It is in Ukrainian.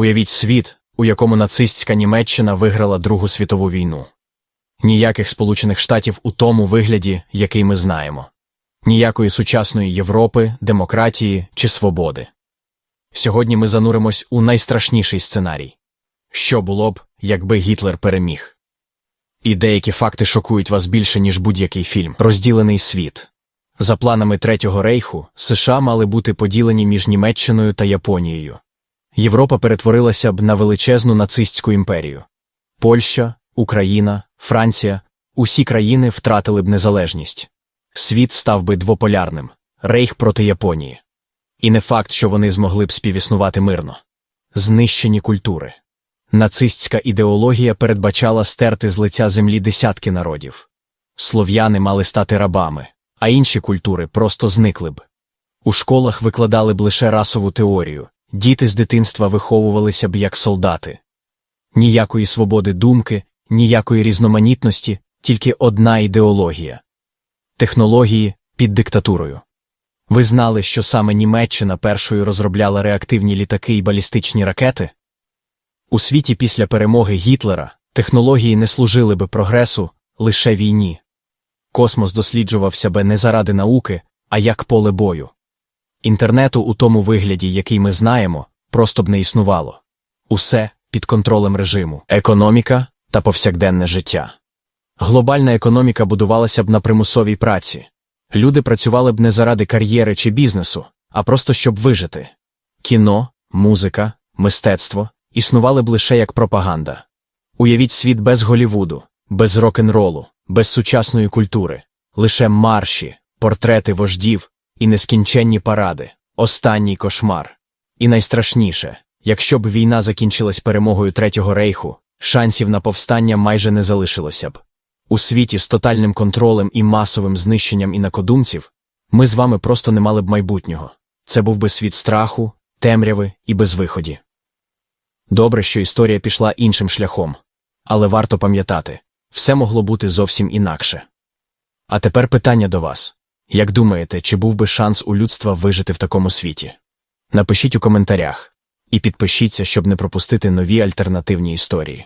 Уявіть світ, у якому нацистська Німеччина виграла Другу світову війну. Ніяких Сполучених Штатів у тому вигляді, який ми знаємо, ніякої сучасної Європи, демократії чи свободи. Сьогодні ми зануримось у найстрашніший сценарій що було б, якби Гітлер переміг. І деякі факти шокують вас більше, ніж будь-який фільм. Розділений світ. За планами Третього рейху, США мали бути поділені між Німеччиною та Японією. Європа перетворилася б на величезну нацистську імперію. Польща, Україна, Франція усі країни втратили б незалежність. Світ став би двополярним рейх проти Японії. І не факт, що вони змогли б співіснувати мирно. Знищені культури. Нацистська ідеологія передбачала стерти з лиця землі десятки народів. Слов'яни мали стати рабами, а інші культури просто зникли б. У школах викладали б лише расову теорію, діти з дитинства виховувалися б як солдати. Ніякої свободи думки, ніякої різноманітності, тільки одна ідеологія технології під диктатурою. Ви знали, що саме Німеччина першою розробляла реактивні літаки і балістичні ракети? У світі після перемоги Гітлера технології не служили би прогресу, лише війні. Космос досліджувався би не заради науки, а як поле бою. Інтернету у тому вигляді, який ми знаємо, просто б не існувало. Усе під контролем режиму, економіка та повсякденне життя. Глобальна економіка будувалася б на примусовій праці. Люди працювали б не заради кар'єри чи бізнесу, а просто щоб вижити. Кіно, музика, мистецтво існували б лише як пропаганда. Уявіть світ без Голівуду, без рок-н-ролу, без сучасної культури, лише марші, портрети вождів і нескінченні паради, останній кошмар. І найстрашніше, якщо б війна закінчилась перемогою Третього рейху, шансів на повстання майже не залишилося б. У світі з тотальним контролем і масовим знищенням інакодумців ми з вами просто не мали б майбутнього. Це був би світ страху, темряви і безвиході. Добре, що історія пішла іншим шляхом, але варто пам'ятати, все могло бути зовсім інакше. А тепер питання до вас як думаєте, чи був би шанс у людства вижити в такому світі? Напишіть у коментарях і підпишіться, щоб не пропустити нові альтернативні історії.